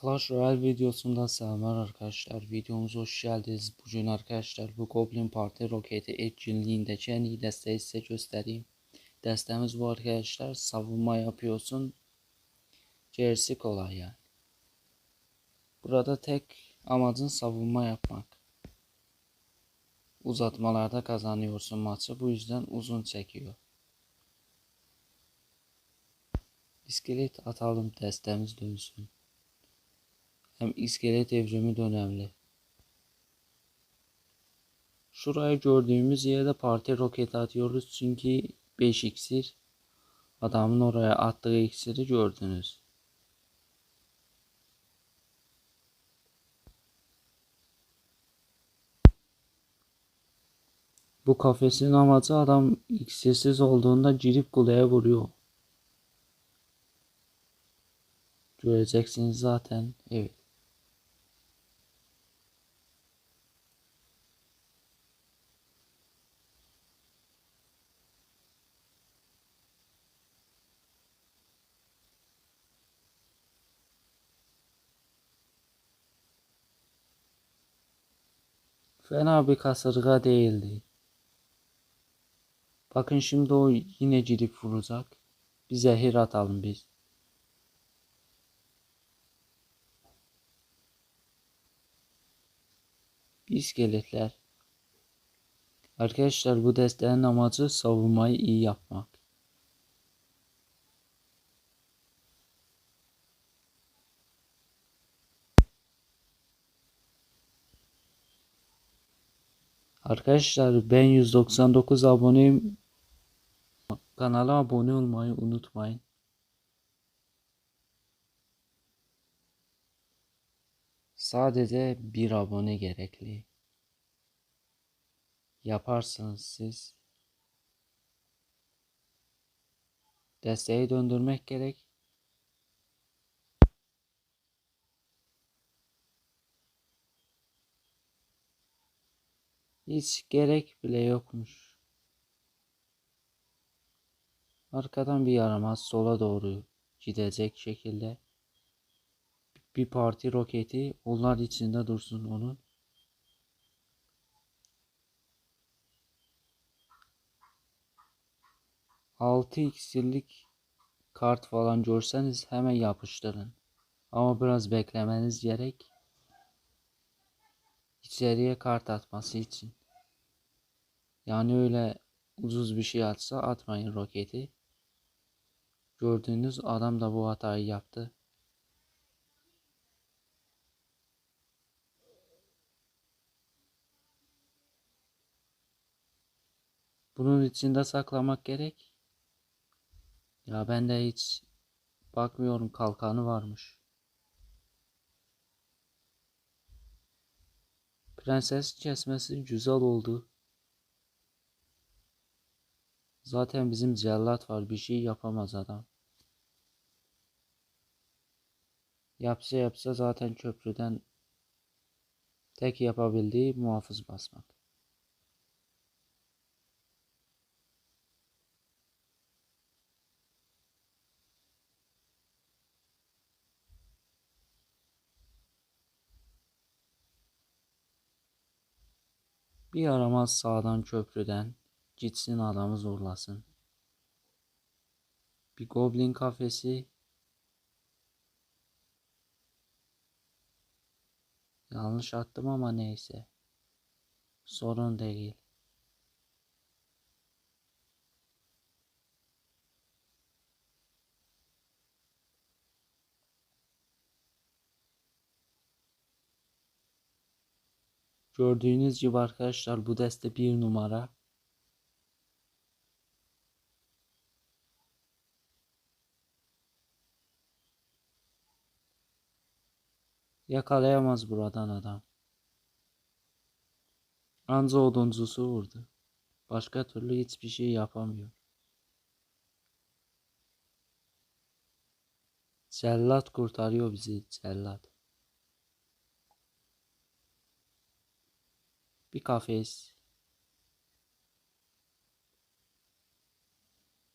Clash Royale videosundan selamlar arkadaşlar. Videomuza hoş geldiniz. Bugün arkadaşlar bu Goblin Party roketi etkinliğindeki en iyi desteği size göstereyim. Destemiz bu arkadaşlar. Savunma yapıyorsun. Gerisi kolay yani. Burada tek amacın savunma yapmak. Uzatmalarda kazanıyorsun maçı. Bu yüzden uzun çekiyor. İskelet atalım destemiz dönsün. Hem iskelet evrimi de önemli. Şuraya gördüğümüz yerde parti roketi atıyoruz çünkü 5 iksir. Adamın oraya attığı iksiri gördünüz. Bu kafesin amacı adam iksirsiz olduğunda girip kuleye vuruyor. Göreceksiniz zaten. Evet. Fena bir kasırga değildi. Bakın şimdi o yine girip vuracak. Bir zehir atalım biz. İskeletler. Arkadaşlar bu desteğin amacı savunmayı iyi yapmak. Arkadaşlar ben 199 aboneyim. Kanala abone olmayı unutmayın. Sadece bir abone gerekli. Yaparsınız siz. Desteği döndürmek gerek. Hiç gerek bile yokmuş. Arkadan bir yaramaz sola doğru gidecek şekilde bir parti roketi onlar içinde dursun onun. Altı iksirlik kart falan görseniz hemen yapıştırın. Ama biraz beklemeniz gerek. İçeriye kart atması için. Yani öyle ucuz bir şey atsa atmayın roketi. Gördüğünüz adam da bu hatayı yaptı. Bunun içinde saklamak gerek. Ya ben de hiç bakmıyorum kalkanı varmış. Prenses kesmesi güzel oldu. Zaten bizim cellat var bir şey yapamaz adam. Yapsa yapsa zaten köprüden tek yapabildiği muhafız basmak. Bir yaramaz sağdan köprüden gitsin adamı zorlasın. Bir goblin kafesi Yanlış attım ama neyse. Sorun değil. Gördüğünüz gibi arkadaşlar bu deste bir numara. Yakalayamaz buradan adam. Anca oduncusu vurdu. Başka türlü hiçbir şey yapamıyor. Cellat kurtarıyor bizi cellat. Bir kafes.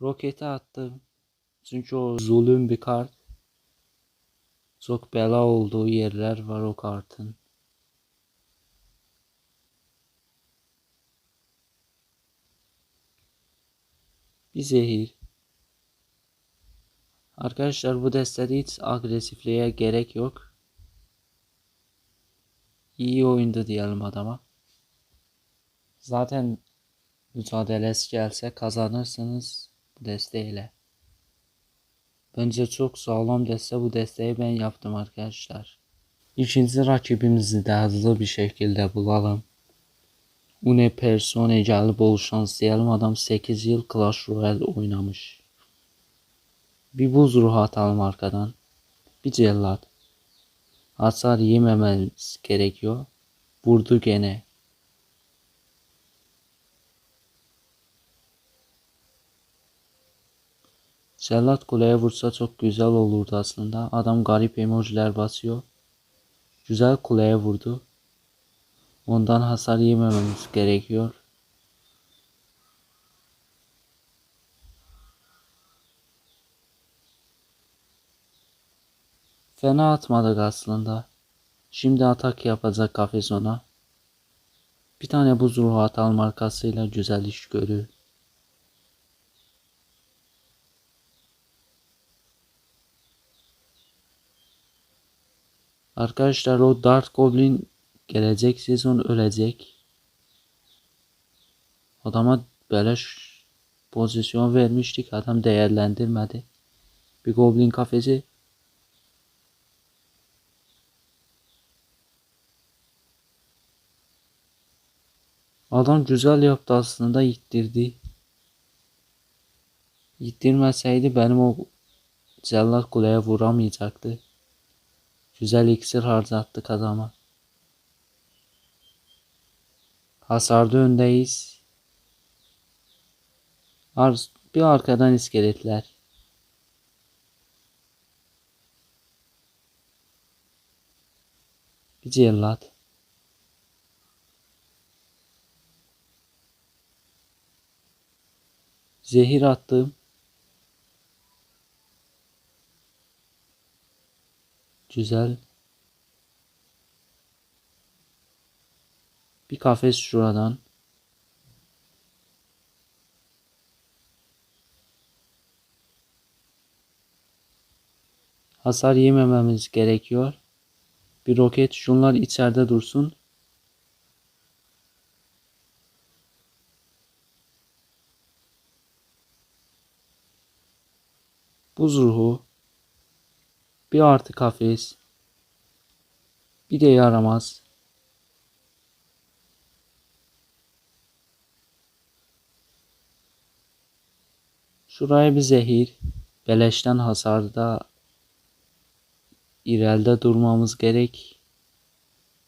Roketi attım. Çünkü o zulüm bir kart. Çok bela olduğu yerler var o kartın. Bir zehir. Arkadaşlar bu destede hiç agresifliğe gerek yok. İyi oyundu diyelim adama. Zaten mücadelesi gelse kazanırsınız bu desteğiyle. Bence çok sağlam deste bu desteği ben yaptım arkadaşlar. İkinci rakibimizi de hızlı bir şekilde bulalım. Une Persone gelip bol şans diyelim. Adam 8 yıl Clash Royale oynamış. Bir buz ruhu atalım arkadan. Bir cellat. Hasar yemememiz gerekiyor. Vurdu gene. Cellat kuleye vursa çok güzel olurdu aslında. Adam garip emojiler basıyor. Güzel kuleye vurdu. Ondan hasar yemememiz gerekiyor. Fena atmadık aslında. Şimdi atak yapacak kafes ona. Bir tane buz ruhu atalım arkasıyla güzel iş görür. Arkadaşlar o Dark Goblin gelecek sezon ölecek. Adama beleş pozisyon vermiştik. Adam değerlendirmedi. Bir Goblin kafesi Adam güzel yaptı aslında ittirdi. İttirmeseydi benim o cellat kuleye vuramayacaktı. Güzel iksir harcattık adama. Hasarda öndeyiz. Ar bir arkadan iskeletler. Bir cellat. Zehir attım. Güzel. Bir kafes şuradan. Hasar yemememiz gerekiyor. Bir roket şunlar içeride dursun. Buz ruhu. Bir artı kafes. Bir de yaramaz. Şuraya bir zehir. Beleşten hasarda irelde durmamız gerek.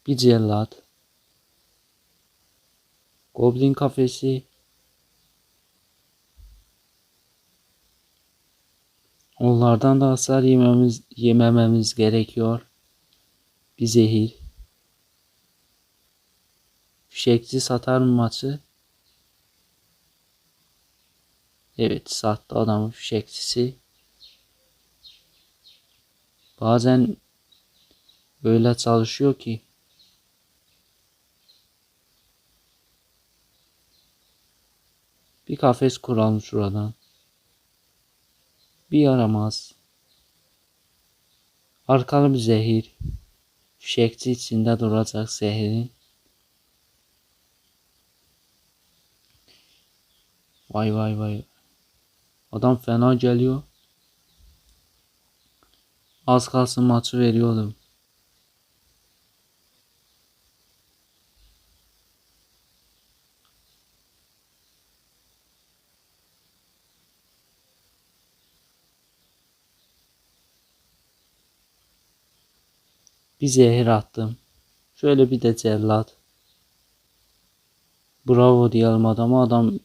Bir cellat. Goblin kafesi. Onlardan da hasar yememiz, yemememiz gerekiyor. Bir zehir. Fişekçi satar mı maçı? Evet sattı adamın fişekçisi. Bazen böyle çalışıyor ki bir kafes kuralım şuradan. Bir yaramaz. Arkalı bir zehir. Fişekçi içinde duracak zehirin. Vay vay vay. Adam fena geliyor. Az kalsın maçı veriyordum. Bir zehir attım. Şöyle bir de cellat. Bravo diyelim adama. Adam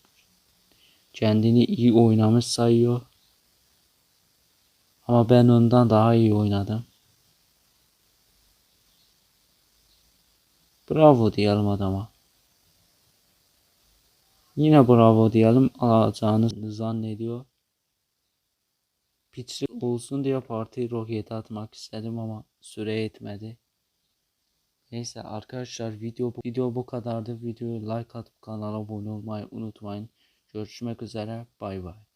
kendini iyi oynamış sayıyor. Ama ben ondan daha iyi oynadım. Bravo diyelim adama. Yine bravo diyelim alacağını zannediyor. Pitchli olsun diye parti roketi atmak istedim ama süre yetmedi. Neyse arkadaşlar video bu, video bu kadardı. Videoyu like atıp kanala abone olmayı unutmayın. Görüşmek üzere. Bay bay.